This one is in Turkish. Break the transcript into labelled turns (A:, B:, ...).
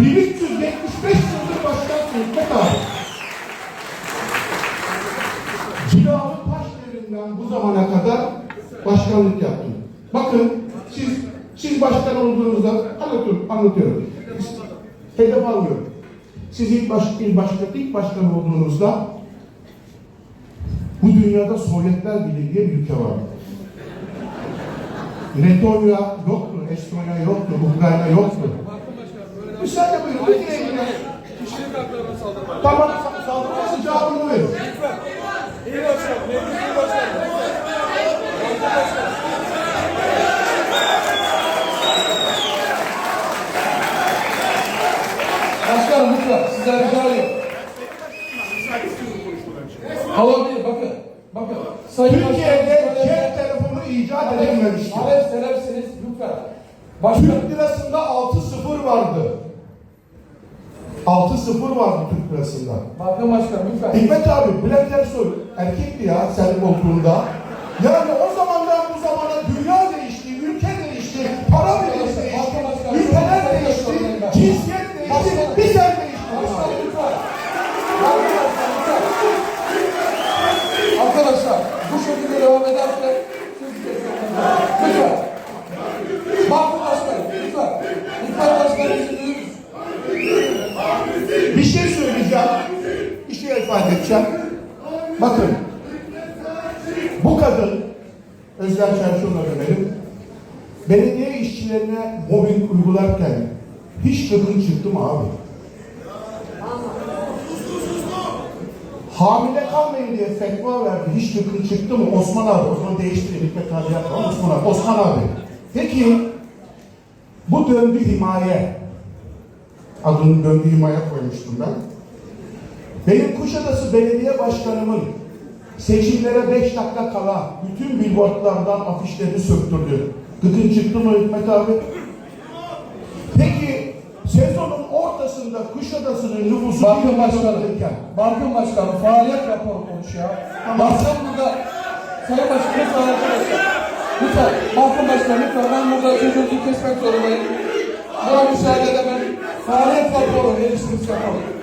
A: 1375 yıldır başkansın Hikmet abi. Cilalı taş devrinden bu zamana kadar başkanlık yaptın. Bakın siz siz başkan olduğunuzda anlatıyorum, anlatıyorum. Hedef almıyorum. Siz ilk, baş, ilk, başkan, ilk başkan olduğunuzda bu dünyada Sovyetler Birliği diye bir ülke vardı. Letonya yoktu, Estonya yoktu, Ukrayna yoktu. Müsaade buyurun, bitireyim ya.
B: Kişilik haklarına saldırmak.
A: Tamam, sa- saldırmasın cevabını verin.
B: İyi başkan, mevcut iyi başkan.
C: Başkanım lütfen sizden rica ediyorum. Olabilir bakın. Bakın. Sayın
A: Türkiye'de
C: Başkanım,
A: cep telefonu icat edilmemişti.
C: Talep selepsiniz lütfen. Başkanım.
A: Türk lirasında 6-0 vardı. 6-0 vardı Türk lirasında.
C: Bakın başkanım lütfen.
A: Hikmet abi, Bülent Ersoy erkekti ya senin koltuğunda. Yani o zamandan bu zamana dünya değişti, ülke değişti, para birliği değişti, ülkeler değişti, cinsiyet değişti, bir sen değişti.
C: Başkanım lütfen. Arkadaşlar lütfen. Bu şekilde devam ederse de lütfen. Bakın başkanım lütfen. Lütfen başkanım
A: ifade edeceğim. Bakın, bu kadın, Özlem Çerçoğlu'na dönelim, belediye işçilerine mobbing uygularken hiç gıkın çıktı mı abi? Hamile kalmayın diye fetva verdi. Hiç gıkın çıktı mı? Osman abi. O zaman değiştirelim. Hikmet abi yapma. Osman abi. Osman abi. Peki bu döndü himaye. Adını döndü himaye koymuştum ben. Benim Kuşadası Belediye Başkanımın seçimlere beş dakika kala bütün billboardlardan afişlerini söktürdü. Gıdın çıktı mı Hikmet abi? Peki sezonun ortasında Kuşadası'nın nüfusu
C: Bakın başkanım, bakın başkanım faaliyet raporu konuşuyor. Tamam. Basın burada, Sayın Başkanım sağlıklı Lütfen, bakın başkanım lütfen ben burada sözünüzü kesmek zorundayım. Buna müsaade edemem. Faaliyet raporu verirsiniz yapalım.